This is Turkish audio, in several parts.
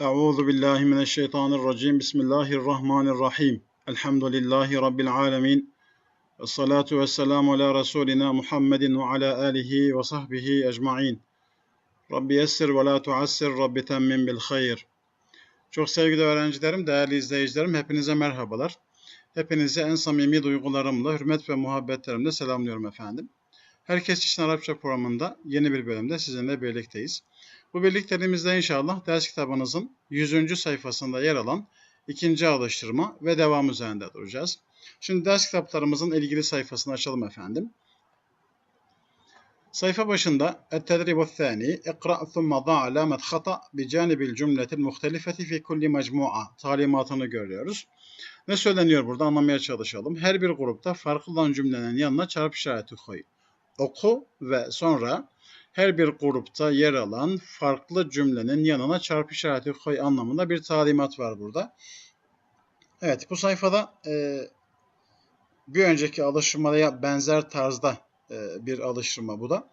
Euzu billahi mineşşeytanirracim. Bismillahirrahmanirrahim. Elhamdülillahi rabbil alamin. Ves salatu vesselamu ala rasulina Muhammedin ve ala alihi ve sahbihi ecmaîn. Rabbi yessir ve la tuassir. Rabbi temmin bil hayr. Çok sevgili öğrencilerim, değerli izleyicilerim, hepinize merhabalar. Hepinizi en samimi duygularımla, hürmet ve muhabbetlerimle selamlıyorum efendim. Herkes için Arapça programında yeni bir bölümde sizinle birlikteyiz. Bu birlikteliğimizde inşallah ders kitabınızın 100. sayfasında yer alan ikinci alıştırma ve devam üzerinde duracağız. Şimdi ders kitaplarımızın ilgili sayfasını açalım efendim. Sayfa başında التدريب الثاني اقرأ ثم ضع علامة خطأ بجانب الجملة المختلفة في كل مجموعة talimatını görüyoruz. Ne söyleniyor burada anlamaya çalışalım. Her bir grupta farklı olan cümlenin yanına çarpı işareti koy. Oku ve sonra her bir grupta yer alan farklı cümlenin yanına çarpı işareti koy anlamında bir talimat var burada. Evet bu sayfada e, bir önceki alıştırmaya benzer tarzda e, bir alıştırma bu da.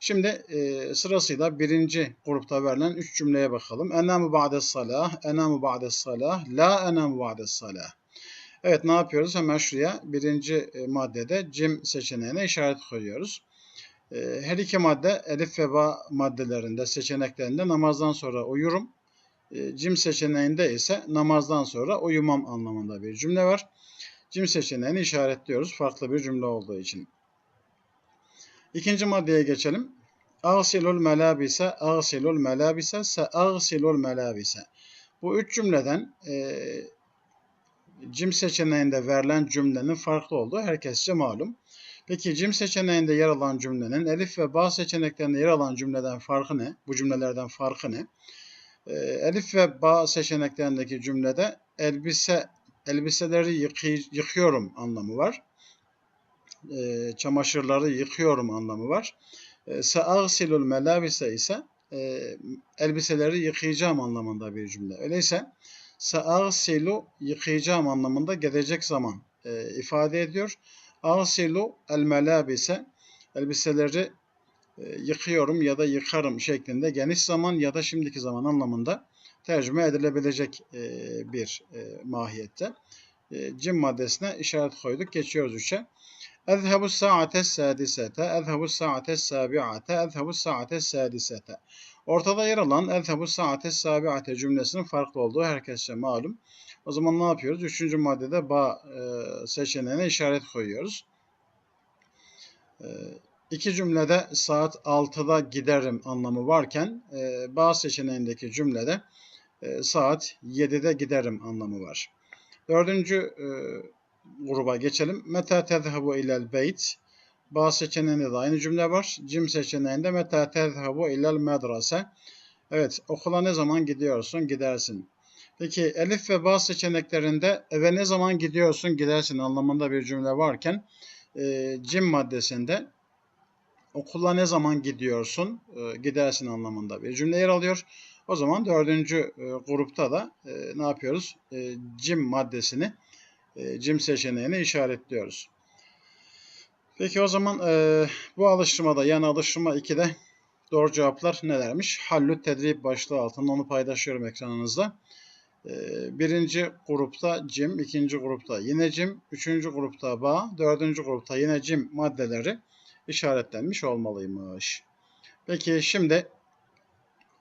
Şimdi e, sırasıyla birinci grupta verilen üç cümleye bakalım. Enamu ba'des salah, enamu ba'des salah, la enamu ba'des salah. Evet ne yapıyoruz? Hemen şuraya birinci e, maddede cim seçeneğine işaret koyuyoruz. E, her iki madde elif ve ba maddelerinde seçeneklerinde namazdan sonra uyurum. E, cim seçeneğinde ise namazdan sonra uyumam anlamında bir cümle var. Cim seçeneğini işaretliyoruz farklı bir cümle olduğu için. İkinci maddeye geçelim. Ağsilul melabise, ağsilul melabise, se ağsilul melabise. Bu üç cümleden e, cim seçeneğinde verilen cümlenin farklı olduğu herkesçe malum. Peki cim seçeneğinde yer alan cümlenin elif ve ba seçeneklerinde yer alan cümleden farkı ne? Bu cümlelerden farkı ne? E, elif ve ba seçeneklerindeki cümlede elbise elbiseleri yıkay, yıkıyorum anlamı var e, çamaşırları yıkıyorum anlamı var. E, Seagsilul melabise ise e, elbiseleri yıkayacağım anlamında bir cümle. Öyleyse seagsilu yıkayacağım anlamında gelecek zaman e, ifade ediyor. Asilu el melabise elbiseleri e, yıkıyorum ya da yıkarım şeklinde geniş zaman ya da şimdiki zaman anlamında tercüme edilebilecek e, bir e, mahiyette. Cim maddesine işaret koyduk. Geçiyoruz üçe. Ezhebu saate sadisete, ezhebu saate sabiate, ezhebu saate sadisete. Ortada yer alan ezhebu saate sabiate cümlesinin farklı olduğu herkese malum. O zaman ne yapıyoruz? Üçüncü maddede ba e, seçeneğine işaret koyuyoruz. E, iki cümlede saat 6'da giderim anlamı varken e, ba seçeneğindeki cümlede e, saat 7'de giderim anlamı var. Dördüncü e, gruba geçelim. Meta tezhebu ilel beyt. Ba seçeneğinde de aynı cümle var. Cim seçeneğinde meta tezhebu ilel medrese. Evet okula ne zaman gidiyorsun gidersin. Peki elif ve ba seçeneklerinde eve ne zaman gidiyorsun gidersin anlamında bir cümle varken e, cim maddesinde okula ne zaman gidiyorsun e, gidersin anlamında bir cümle yer alıyor. O zaman dördüncü e, grupta da e, ne yapıyoruz? E, cim maddesini e, cim seçeneğini işaretliyoruz. Peki o zaman e, bu alıştırmada yani alıştırma 2'de doğru cevaplar nelermiş? Hallü tedrib başlığı altında onu paylaşıyorum ekranınızda. E, birinci grupta cim, ikinci grupta yine cim, üçüncü grupta ba, dördüncü grupta yine cim maddeleri işaretlenmiş olmalıymış. Peki şimdi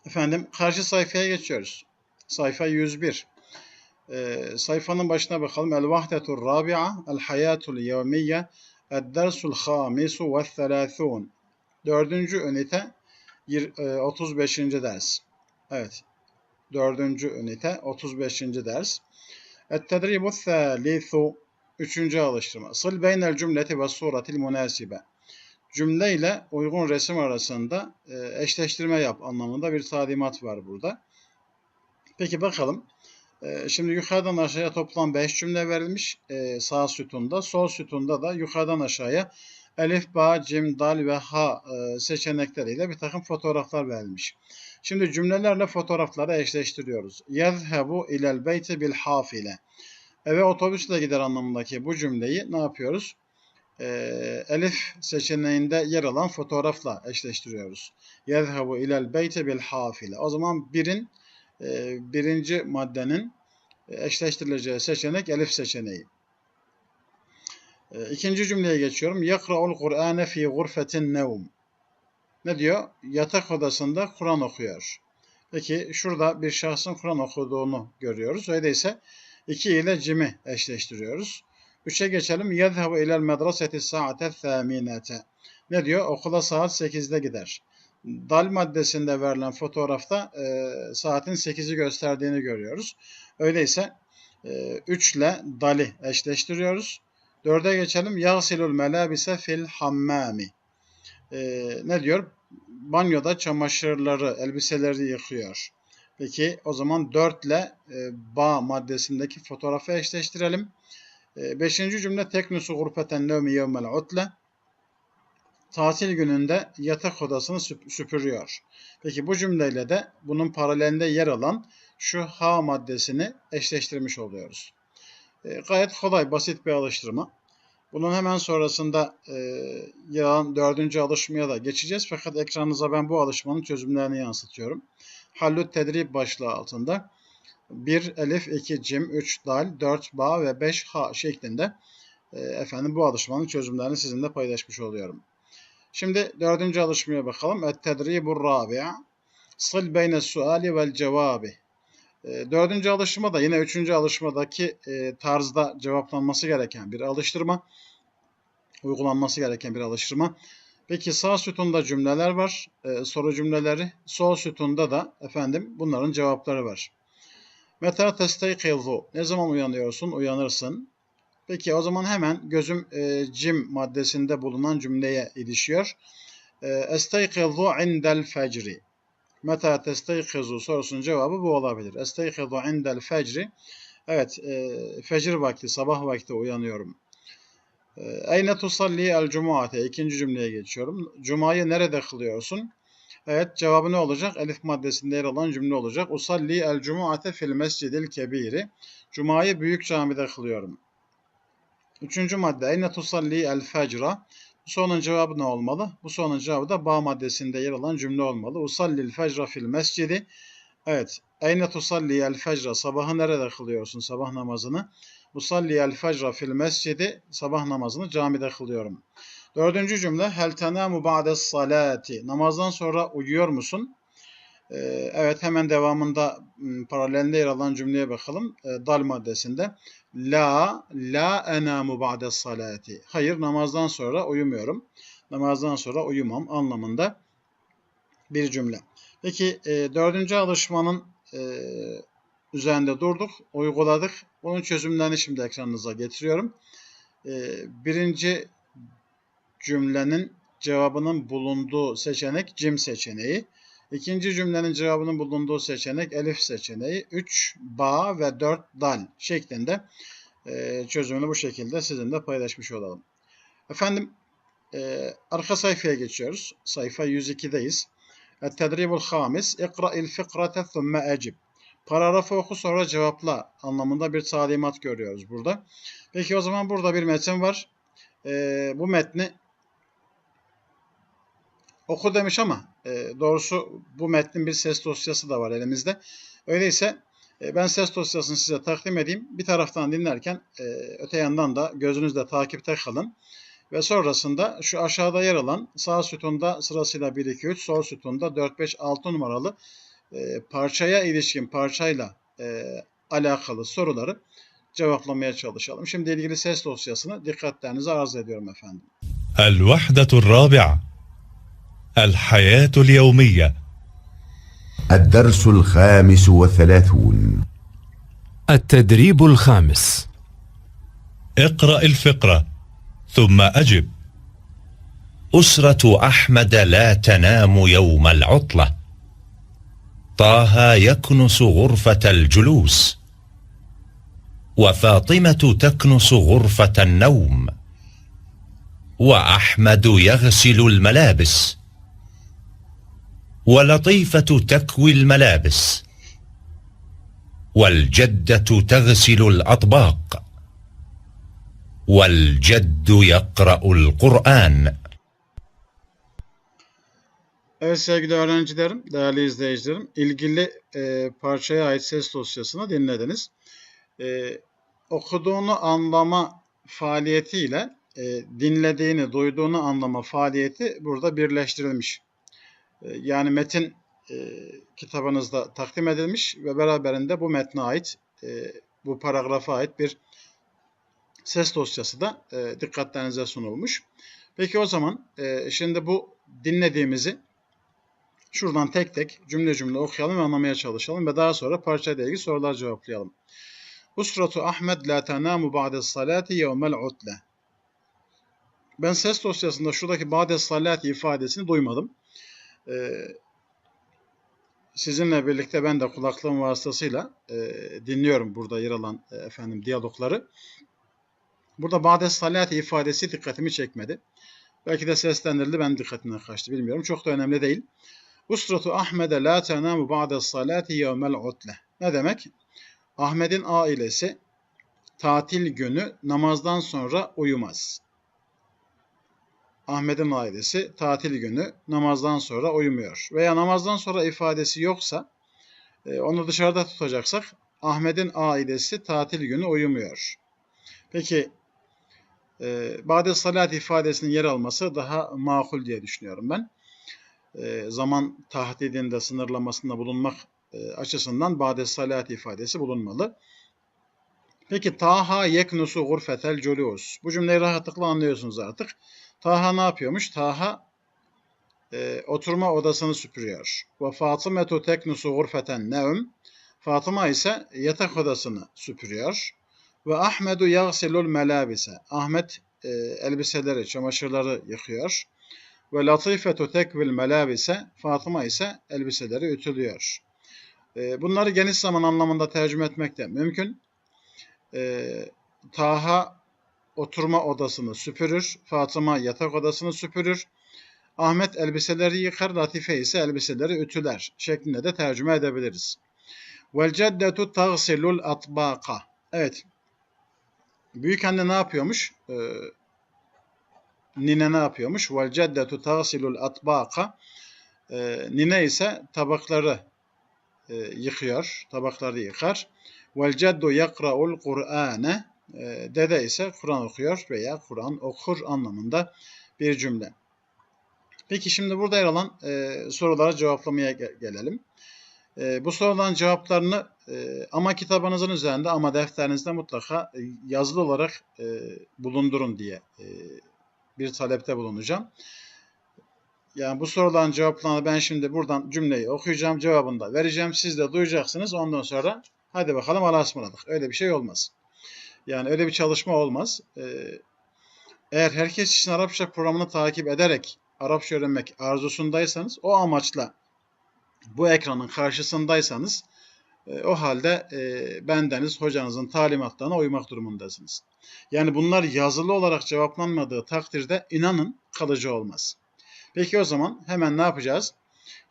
efendim karşı sayfaya geçiyoruz. Sayfa 101. E, sayfanın başına bakalım. El vahdetur rabi'a, el hayatul yevmiyye, el dersul hamisu ve thelâthûn. Dördüncü ünite 35. E, ders. Evet. Dördüncü ünite 35. ders. Et tedribu thâlithu. Üçüncü alıştırma. Sıl beynel cümleti ve suratil münasibe. Cümle ile uygun resim arasında e, eşleştirme yap anlamında bir talimat var burada. Peki bakalım. Ee, şimdi yukarıdan aşağıya toplam 5 cümle verilmiş ee, sağ sütunda. Sol sütunda da yukarıdan aşağıya elif, ba, cim, dal ve ha e, seçenekleriyle bir takım fotoğraflar verilmiş. Şimdi cümlelerle fotoğrafları eşleştiriyoruz. Yezhebu ilel beyti bil hafile. Eve otobüsle gider anlamındaki bu cümleyi ne yapıyoruz? Ee, elif seçeneğinde yer alan fotoğrafla eşleştiriyoruz. Yezhebu ilel beyti bil hafile. O zaman birin e, birinci maddenin eşleştirileceği seçenek elif seçeneği. E, ikinci cümleye geçiyorum. Yakra'ul Kur'ane fi gurfetin nevm. Ne diyor? Yatak odasında Kur'an okuyor. Peki şurada bir şahsın Kur'an okuduğunu görüyoruz. Öyleyse 2 ile cimi eşleştiriyoruz. 3'e geçelim. Yezhebu ilel medreseti saate thâminete. Ne diyor? Okula saat 8'de gider. Dal maddesinde verilen fotoğrafta e, saatin 8'i gösterdiğini görüyoruz. Öyleyse e, 3 ile dali eşleştiriyoruz. 4'e geçelim. Yağsilul melabise fil hammami. E, ne diyor? Banyoda çamaşırları, elbiseleri yıkıyor. Peki o zaman 4 ile e, ba maddesindeki fotoğrafı eşleştirelim. E, beşinci cümle teknusu gurfeten nevmi yevmel utle. Tatil gününde yatak odasını süpürüyor. Peki bu cümleyle de bunun paralelinde yer alan şu ha maddesini eşleştirmiş oluyoruz. E, gayet kolay, basit bir alıştırma. Bunun hemen sonrasında e, yarın dördüncü alışmaya da geçeceğiz. Fakat ekranınıza ben bu alışmanın çözümlerini yansıtıyorum. Hallü tedrib başlığı altında 1 elif, 2 cim, 3 dal, 4 ba ve 5 ha şeklinde e, efendim bu alışmanın çözümlerini sizinle paylaşmış oluyorum. Şimdi dördüncü alışmaya bakalım. Et-tedribur rabi'a Sil beyne suali vel cevabi. E, dördüncü alıştırma da yine üçüncü alışmadaki e, tarzda cevaplanması gereken bir alıştırma. Uygulanması gereken bir alıştırma. Peki sağ sütunda cümleler var. E, soru cümleleri. Sol sütunda da efendim bunların cevapları var. Meta testeykizu. Ne zaman uyanıyorsun? Uyanırsın. Peki o zaman hemen gözüm e, cim maddesinde bulunan cümleye ilişiyor. E, Esteykizu indel fecri. Meta testeykizu sorusunun cevabı bu olabilir. Esteykizu indel fecri. Evet, e, fecir vakti, sabah vakti uyanıyorum. Eyne tusalli el cumuate. İkinci cümleye geçiyorum. Cumayı nerede kılıyorsun? Evet cevabı ne olacak? Elif maddesinde yer alan cümle olacak. Usalli el cumuate fil mescidil kebiri. Cumayı büyük camide kılıyorum. Üçüncü madde. Eyne tusalli el fecra. Bu sorunun cevabı ne olmalı? Bu sorunun cevabı da ba maddesinde yer alan cümle olmalı. Usalli el fecra fil mescidi. Evet. Eyne tusalli el fecra. Sabahı nerede kılıyorsun? Sabah namazını. Usalli el fecra fil mescidi. Sabah namazını camide kılıyorum. Dördüncü cümle hel tenamu ba'des salati. Namazdan sonra uyuyor musun? Ee, evet hemen devamında paralelinde yer alan cümleye bakalım. Ee, dal maddesinde. La la enamu ba'des salati. Hayır namazdan sonra uyumuyorum. Namazdan sonra uyumam anlamında bir cümle. Peki e, dördüncü alışmanın e, üzerinde durduk, uyguladık. Onun çözümlerini şimdi ekranınıza getiriyorum. E, birinci cümlenin cevabının bulunduğu seçenek cim seçeneği. İkinci cümlenin cevabının bulunduğu seçenek elif seçeneği. 3 ba ve 4 dal şeklinde e, çözümünü bu şekilde sizinle paylaşmış olalım. Efendim e, arka sayfaya geçiyoruz. Sayfa 102'deyiz. Et-tedribul hamis. İkra'il fikrate thumme ecib. Paragrafı oku sonra cevapla anlamında bir talimat görüyoruz burada. Peki o zaman burada bir metin var. E, bu metni oku demiş ama e, doğrusu bu metnin bir ses dosyası da var elimizde. Öyleyse e, ben ses dosyasını size takdim edeyim. Bir taraftan dinlerken e, öte yandan da gözünüzle takipte kalın. Ve sonrasında şu aşağıda yer alan sağ sütunda sırasıyla 1-2-3, sol sütunda 4-5-6 numaralı e, parçaya ilişkin parçayla e, alakalı soruları cevaplamaya çalışalım. Şimdi ilgili ses dosyasını dikkatlerinize arz ediyorum efendim. El vahdetur rabi'a الحياة اليومية. الدرس الخامس والثلاثون. التدريب الخامس. اقرأ الفقرة ثم أجب. أسرة أحمد لا تنام يوم العطلة. طه يكنس غرفة الجلوس. وفاطمة تكنس غرفة النوم. وأحمد يغسل الملابس. ولطيفة تكوي الملابس والجدة تغسل الأطباق والجد يقرأ القرآن Evet sevgili öğrencilerim, değerli izleyicilerim, ilgili e, parçaya ait ses dosyasını dinlediniz. E, okuduğunu anlama faaliyetiyle e, dinlediğini, duyduğunu anlama faaliyeti burada birleştirilmiş. E, yani metin e, kitabınızda takdim edilmiş ve beraberinde bu metne ait, e, bu paragrafa ait bir ses dosyası da e, dikkatlerinize sunulmuş. Peki o zaman e, şimdi bu dinlediğimizi Şuradan tek tek cümle cümle okuyalım ve anlamaya çalışalım ve daha sonra parçayla ilgili sorular cevaplayalım. Usratu Ahmed la tenamu ba'de salati yevmel utle. Ben ses dosyasında şuradaki ba'de salati ifadesini duymadım. Ee, sizinle birlikte ben de kulaklığım vasıtasıyla e, dinliyorum burada yer alan e, efendim diyalogları. Burada ba'de salati ifadesi dikkatimi çekmedi. Belki de seslendirildi ben dikkatimden kaçtı bilmiyorum. Çok da önemli değil. Usratu Ahmed'e la tenamu ba'de salati yevmel utle. Ne demek? Ahmet'in ailesi tatil günü namazdan sonra uyumaz. Ahmet'in ailesi tatil günü namazdan sonra uyumuyor. Veya namazdan sonra ifadesi yoksa e, onu dışarıda tutacaksak Ahmet'in ailesi tatil günü uyumuyor. Peki e, Ba'de salat ifadesinin yer alması daha makul diye düşünüyorum ben e, zaman tahdidinde, sınırlamasında bulunmak e, açısından ba'de salat ifadesi bulunmalı. Peki Taha yeknusu gurfetel culus. Bu cümleyi rahatlıkla anlıyorsunuz artık. Taha ne yapıyormuş? Taha e, oturma odasını süpürüyor. Ve Fatımetu teknusu gurfeten nevm. Fatıma ise yatak odasını süpürüyor. Ve Ahmedu yagsilul melabise. Ahmet e, elbiseleri, çamaşırları yıkıyor. Ve latifetu tekvil melabise Fatıma ise elbiseleri ütülüyor. E, bunları geniş zaman anlamında tercüme etmek de mümkün. E, Taha oturma odasını süpürür. Fatıma yatak odasını süpürür. Ahmet elbiseleri yıkar, Latife ise elbiseleri ütüler şeklinde de tercüme edebiliriz. Vel ceddetu tagsilul atbaqa. Evet. Büyük anne ne yapıyormuş? Ee, nine ne yapıyormuş? Vel ceddetu tagsilul atbaqa. Ee, nine ise tabakları e, yıkıyor, tabakları yıkar. Vel ceddu yakra'ul Kur'ane. Ee, dede ise Kur'an okuyor veya Kur'an okur anlamında bir cümle. Peki şimdi burada yer alan e, sorulara cevaplamaya ge- gelelim. E, bu soruların cevaplarını e, ama kitabınızın üzerinde ama defterinizde mutlaka e, yazılı olarak e, bulundurun diye e, bir talepte bulunacağım. Yani bu soruların cevaplarını ben şimdi buradan cümleyi okuyacağım, cevabını da vereceğim. Siz de duyacaksınız. Ondan sonra hadi bakalım Allah'a. Öyle bir şey olmaz. Yani öyle bir çalışma olmaz. E, eğer herkes için Arapça programını takip ederek Arapça öğrenmek arzusundaysanız o amaçla bu ekranın karşısındaysanız e, o halde e, bendeniz hocanızın talimatlarına uymak durumundasınız. Yani bunlar yazılı olarak cevaplanmadığı takdirde inanın kalıcı olmaz. Peki o zaman hemen ne yapacağız?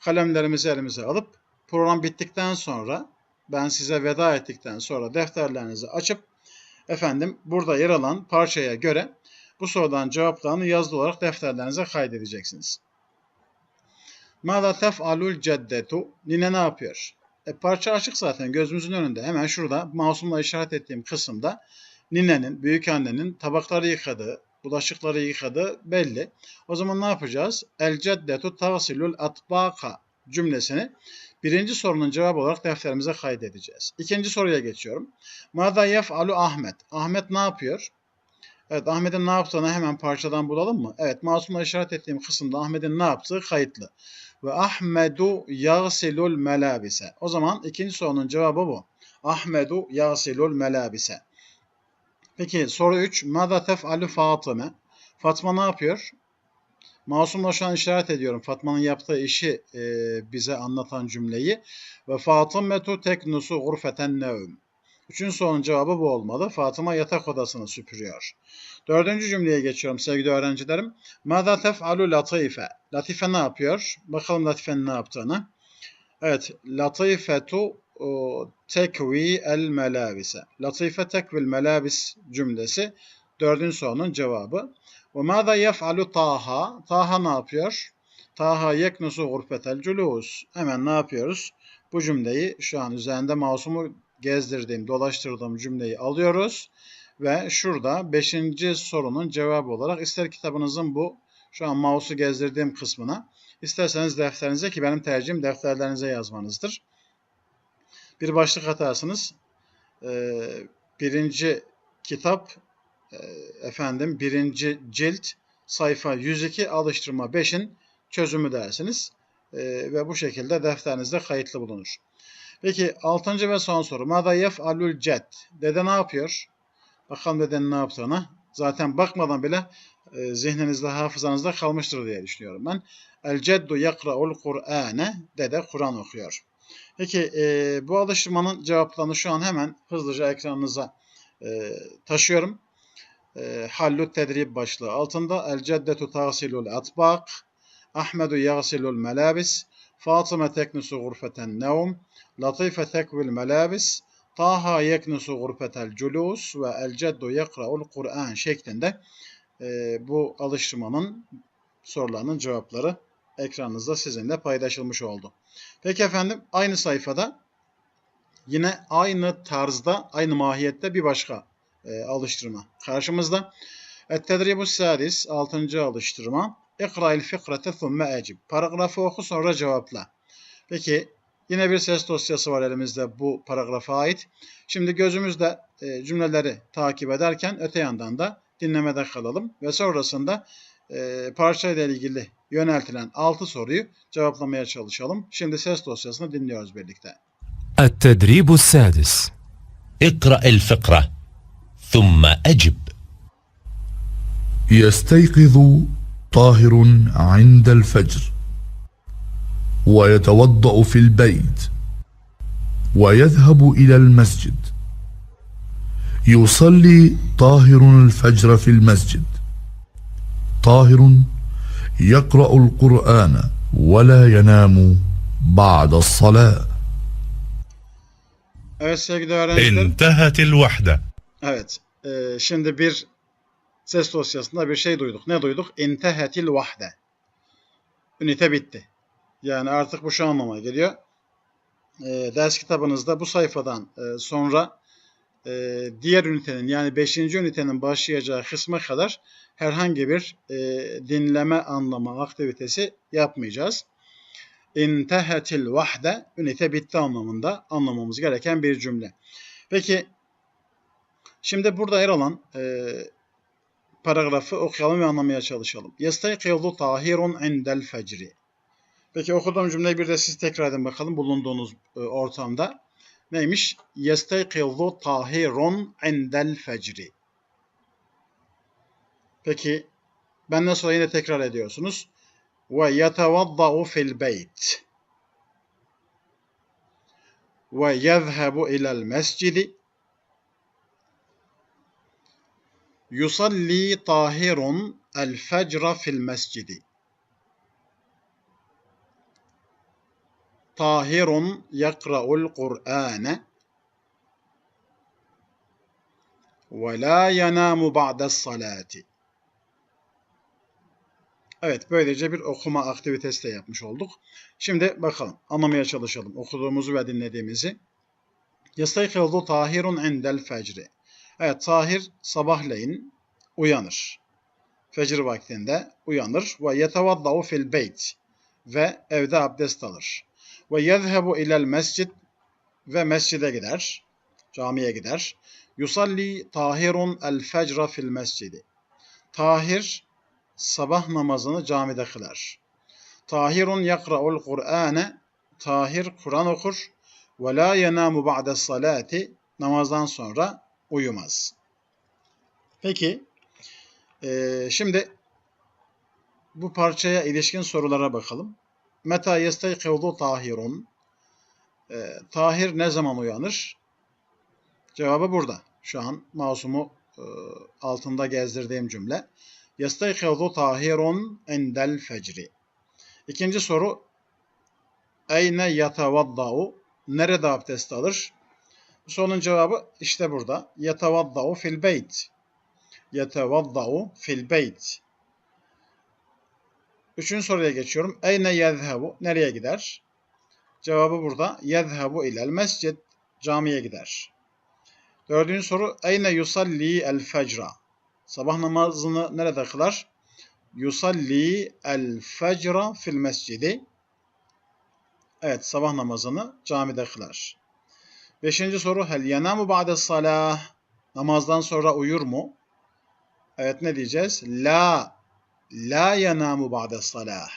Kalemlerimizi elimize alıp program bittikten sonra ben size veda ettikten sonra defterlerinizi açıp efendim burada yer alan parçaya göre bu soruların cevaplarını yazılı olarak defterlerinize kaydedeceksiniz. Mâzâ tef'alul ceddetu. Nine ne yapıyor? E, parça açık zaten gözümüzün önünde. Hemen şurada masumla işaret ettiğim kısımda ninenin, büyük annenin tabakları yıkadığı, bulaşıkları yıkadığı belli. O zaman ne yapacağız? El ceddetu tavsilul atbaka cümlesini birinci sorunun cevabı olarak defterimize kaydedeceğiz. İkinci soruya geçiyorum. Mâzâ yef'alu Ahmet. Ahmet ne yapıyor? Evet Ahmet'in ne yaptığını hemen parçadan bulalım mı? Evet masumla işaret ettiğim kısımda Ahmet'in ne yaptığı kayıtlı. Ve Ahmedu yagsilul melabise. O zaman ikinci sorunun cevabı bu. Ahmedu yagsilul melabise. Peki soru 3. Mada tef'alu Fatıma? Fatma ne yapıyor? Masumla şu an işaret ediyorum. Fatma'nın yaptığı işi e, bize anlatan cümleyi. Ve Fatımetu teknusu gurfeten nevm. Üçüncü sorunun cevabı bu olmalı. Fatıma yatak odasını süpürüyor. Dördüncü cümleye geçiyorum sevgili öğrencilerim. Mâzâ tef'alu latife. Latife ne yapıyor? Bakalım Latife'nin ne yaptığını. Evet. Latifetu tekvi el melabise. Latife tekvil melabis cümlesi dördüncü sorunun cevabı. Ve mâzâ yef'alu taha. Taha ne yapıyor? Taha yeknusu gurfetel culus. Hemen ne yapıyoruz? Bu cümleyi şu an üzerinde mouse'umu gezdirdiğim, dolaştırdığım cümleyi alıyoruz. Ve şurada 5. sorunun cevabı olarak ister kitabınızın bu şu an mouse'u gezdirdiğim kısmına isterseniz defterinize ki benim tercihim defterlerinize yazmanızdır. Bir başlık atarsınız. Ee, birinci kitap efendim birinci cilt sayfa 102 alıştırma 5'in çözümü dersiniz. Ee, ve bu şekilde defterinizde kayıtlı bulunur. Peki 6. ve son soru. Mada yef'alul ced. Dede ne yapıyor? Bakalım dedenin ne yaptığına. Zaten bakmadan bile e, zihninizde, hafızanızda kalmıştır diye düşünüyorum ben. El ceddu yakra'ul Kur'ane. Dede Kur'an okuyor. Peki e, bu alıştırmanın cevaplarını şu an hemen hızlıca ekranınıza e, taşıyorum. E, Hallut tedrib başlığı altında El ceddetu tagsilul atbaq Ahmedu yagsilul melabis Fatıma teknusu gurfeten nevm Latife tekvil melabis Taha yeknusu gurfetel culus ve el ceddu yekra'ul Kur'an şeklinde e, bu alıştırmanın sorularının cevapları ekranınızda sizinle paylaşılmış oldu. Peki efendim aynı sayfada yine aynı tarzda, aynı mahiyette bir başka e, alıştırma karşımızda. Et-tedribus sadis 6. alıştırma. İkra'il fikrate thumme ecib. Paragrafı oku sonra cevapla. Peki yine bir ses dosyası var elimizde bu paragrafa ait. Şimdi gözümüzde e, cümleleri takip ederken öte yandan da dinlemede kalalım ve sonrasında e, parçayla ilgili yöneltilen 6 soruyu cevaplamaya çalışalım. Şimdi ses dosyasını dinliyoruz birlikte. التدريب السادس اقرأ الفقرة ثم أجب. يستيقظ طاهر عند الفجر ويتوضأ في البيت ويذهب إلى المسجد. يصلي طاهر الفجر في المسجد. طاهر يقرأ القرآن ولا ينام بعد öğrenciler. انتهت الوحدة. Evet. e, şimdi bir ses dosyasında bir şey duyduk. Ne duyduk? İntehetil vahde. Ünite bitti. Yani artık bu şu anlama geliyor. E, ders kitabınızda bu sayfadan e, sonra e, diğer ünitenin yani 5. ünitenin başlayacağı kısma kadar herhangi bir e, dinleme anlama aktivitesi yapmayacağız. İntehetil vahde ünite bitti anlamında anlamamız gereken bir cümle. Peki Şimdi burada yer alan e, paragrafı okuyalım ve anlamaya çalışalım. Yestayqizu tahirun indel fecri. Peki okuduğum cümleyi bir de siz tekrar edin bakalım bulunduğunuz e, ortamda. Neymiş? Yestayqizu tahirun indel fecri. Peki benden sonra yine tekrar ediyorsunuz. Ve yetevadda'u fil beyt. Ve yezhebu ilel mescidi. Yusalli tahirun el fecra fil mescidi. Tahirun yakra'ul Kur'ane ve la yenamu ba'des salati. Evet, böylece bir okuma aktivitesi de yapmış olduk. Şimdi bakalım, anlamaya çalışalım okuduğumuzu ve dinlediğimizi. Yastaykizu tahirun indel fecri. Evet, Tahir sabahleyin uyanır. Fecir vaktinde uyanır. Ve yetevaddau fil beyt. Ve evde abdest alır. Ve yezhebu ilel mescid. Ve mescide gider. Camiye gider. Yusalli tahirun el fecra fil mescidi. Tahir sabah namazını camide kılar. Tahirun yakra'ul Kur'ane. Tahir Kur'an okur. Ve la yenamu ba'de salati. Namazdan sonra uyumaz. Peki, eee, şimdi bu parçaya ilişkin sorulara bakalım. Meta yestaykizu tahirun. Eee, tahir ne zaman uyanır? Cevabı burada. Şu an mouse'umu eee, altında gezdirdiğim cümle. Yestaykizu tahirun endel fecri. İkinci soru. Eyne yetevadda'u. Nerede abdest alır? Sorunun cevabı işte burada. Yetevadda'u fil beyt. Yetevadda'u fil beyt. Üçüncü soruya geçiyorum. Eyne yezhebu? Nereye gider? Cevabı burada. Yezhebu ilel mescid. Camiye gider. Dördüncü soru. Eyne yusalli el fecra? Sabah namazını nerede kılar? Yusalli el fecra fil mescidi. Evet sabah namazını camide kılar. Beşinci soru. Hel yenamu ba'de salah? Namazdan sonra uyur mu? Evet ne diyeceğiz? La La yenamu ba'de salah.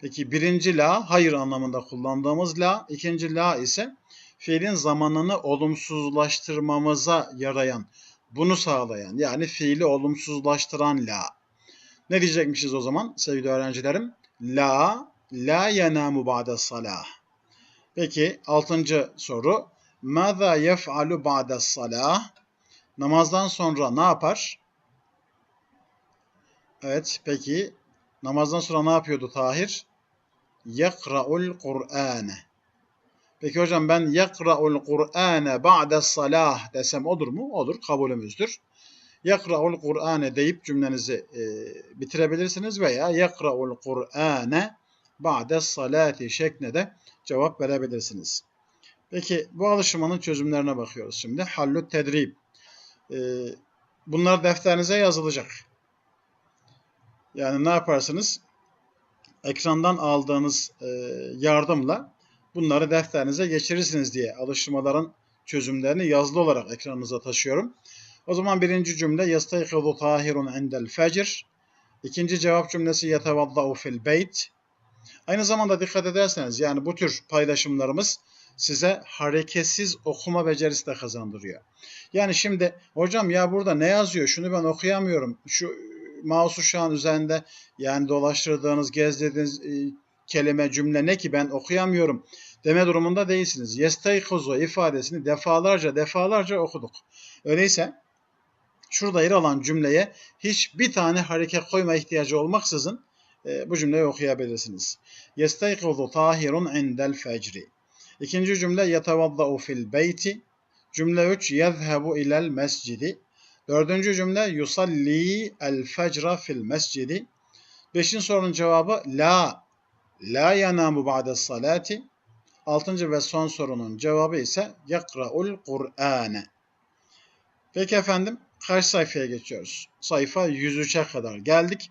Peki birinci la hayır anlamında kullandığımız la, ikinci la ise fiilin zamanını olumsuzlaştırmamıza yarayan, bunu sağlayan yani fiili olumsuzlaştıran la. Ne diyecekmişiz o zaman sevgili öğrencilerim? La, la yenamu ba'de salah. Peki altıncı soru. Mâzâ yef'alu ba'de salah? Namazdan sonra ne yapar? Evet, peki namazdan sonra ne yapıyordu Tahir? Yakra'ul Kur'ane. Peki hocam ben yakra'ul Kur'ane ba'de salah desem olur mu? Olur, kabulümüzdür. Yakra'ul Kur'ane deyip cümlenizi e, bitirebilirsiniz veya yakra'ul Kur'ane ba'de salati şeklinde de cevap verebilirsiniz. Peki bu alışmanın çözümlerine bakıyoruz şimdi. Hallut tedrib. E, bunlar defterinize yazılacak. Yani ne yaparsınız? Ekrandan aldığınız e, yardımla bunları defterinize geçirirsiniz diye alıştırmaların çözümlerini yazılı olarak ekranınıza taşıyorum. O zaman birinci cümle yastaykizu tahirun indel fecr. İkinci cevap cümlesi yetevaddau fil beyt. Aynı zamanda dikkat ederseniz yani bu tür paylaşımlarımız size hareketsiz okuma becerisi de kazandırıyor. Yani şimdi hocam ya burada ne yazıyor şunu ben okuyamıyorum. Şu mouse'u şu an üzerinde yani dolaştırdığınız, gezdirdiğiniz e, kelime, cümle ne ki ben okuyamıyorum deme durumunda değilsiniz. Yestaykuzu ifadesini defalarca defalarca okuduk. Öyleyse şurada yer alan cümleye hiçbir tane hareket koyma ihtiyacı olmaksızın e, bu cümleyi okuyabilirsiniz. Yestaykuzu tahirun indel fecri. İkinci cümle yetevaddau fil beyti. Cümle 3 yezhebu ilel mescidi. Dördüncü cümle yusalli el fecra fil mescidi. Beşinci sorunun cevabı la. La yanamu ba'de salati. Altıncı ve son sorunun cevabı ise yakra'ul Kur'ane. Peki efendim kaç sayfaya geçiyoruz? Sayfa 103'e kadar geldik.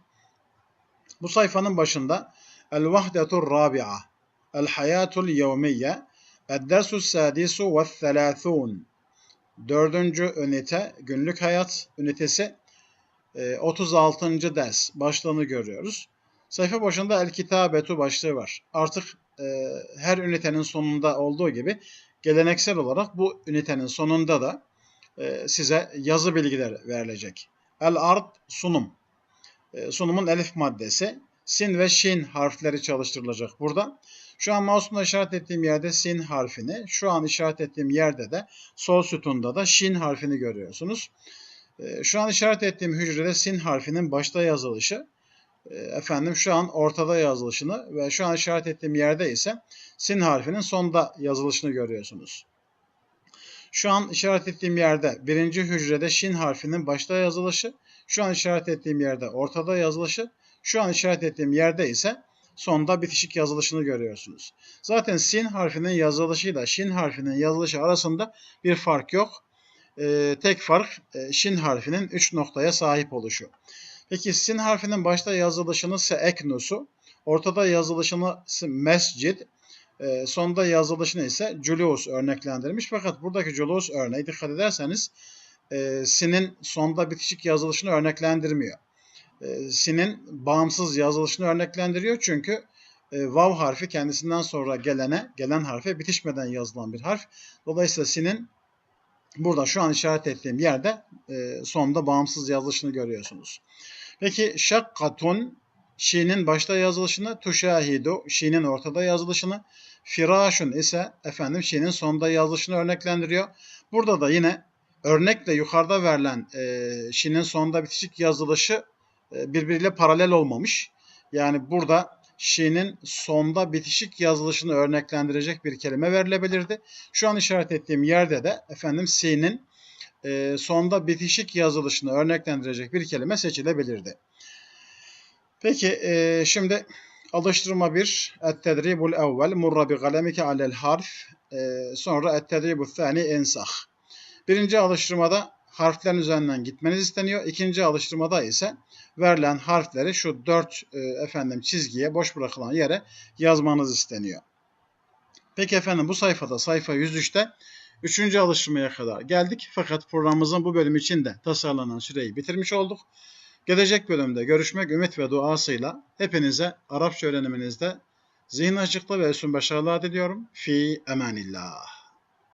Bu sayfanın başında El vahdetur rabi'a El hayatul yevmiyye El dersus sadisu ve thelâthûn Dördüncü ünite günlük hayat ünitesi e, 36. ders başlığını görüyoruz. Sayfa başında El Kitabetu başlığı var. Artık e, her ünitenin sonunda olduğu gibi geleneksel olarak bu ünitenin sonunda da e, size yazı bilgiler verilecek. El Ard sunum. E, sunumun elif maddesi. Sin ve şin harfleri çalıştırılacak burada. Şu an mouse'umla işaret ettiğim yerde sin harfini, şu an işaret ettiğim yerde de sol sütunda da şin harfini görüyorsunuz. E, şu an işaret ettiğim hücrede sin harfinin başta yazılışı, e, efendim şu an ortada yazılışını ve şu an işaret ettiğim yerde ise sin harfinin sonda yazılışını görüyorsunuz. Şu an işaret ettiğim yerde birinci hücrede şin harfinin başta yazılışı, şu an işaret ettiğim yerde ortada yazılışı, şu an işaret ettiğim yerde ise sonda bitişik yazılışını görüyorsunuz. Zaten sin harfinin yazılışıyla şin harfinin yazılışı arasında bir fark yok. Ee, tek fark e, şin harfinin 3 noktaya sahip oluşu. Peki sin harfinin başta yazılışını se eknusu, ortada yazılışını mescid, e, sonda yazılışını ise Julius örneklendirmiş. Fakat buradaki Julius örneği dikkat ederseniz e, sinin sonda bitişik yazılışını örneklendirmiyor. E, sinin bağımsız yazılışını örneklendiriyor çünkü e, vav harfi kendisinden sonra gelene, gelen harfe bitişmeden yazılan bir harf. Dolayısıyla sinin burada şu an işaret ettiğim yerde e, sonda bağımsız yazılışını görüyorsunuz. Peki şakkatun Şi'nin başta yazılışını, tuşahidu Şi'nin ortada yazılışını, firaşun ise efendim Şi'nin sonda yazılışını örneklendiriyor. Burada da yine örnekle yukarıda verilen e, Şi'nin sonda bitişik yazılışı birbiriyle paralel olmamış. Yani burada Şi'nin sonda bitişik yazılışını örneklendirecek bir kelime verilebilirdi. Şu an işaret ettiğim yerde de efendim Si'nin e, sonda bitişik yazılışını örneklendirecek bir kelime seçilebilirdi. Peki e, şimdi alıştırma 1 Et-tedribul evvel murra bi kalemike alel harf e, sonra et-tedribul thani ensah. Birinci alıştırmada harflerin üzerinden gitmeniz isteniyor. İkinci alıştırmada ise verilen harfleri şu dört e, efendim çizgiye boş bırakılan yere yazmanız isteniyor. Peki efendim bu sayfada sayfa 103'te üçüncü alıştırmaya kadar geldik. Fakat programımızın bu bölümü için de tasarlanan süreyi bitirmiş olduk. Gelecek bölümde görüşmek ümit ve duasıyla hepinize Arapça öğreniminizde zihin açıklığı ve üstün başarılar diliyorum. Fi emanillah.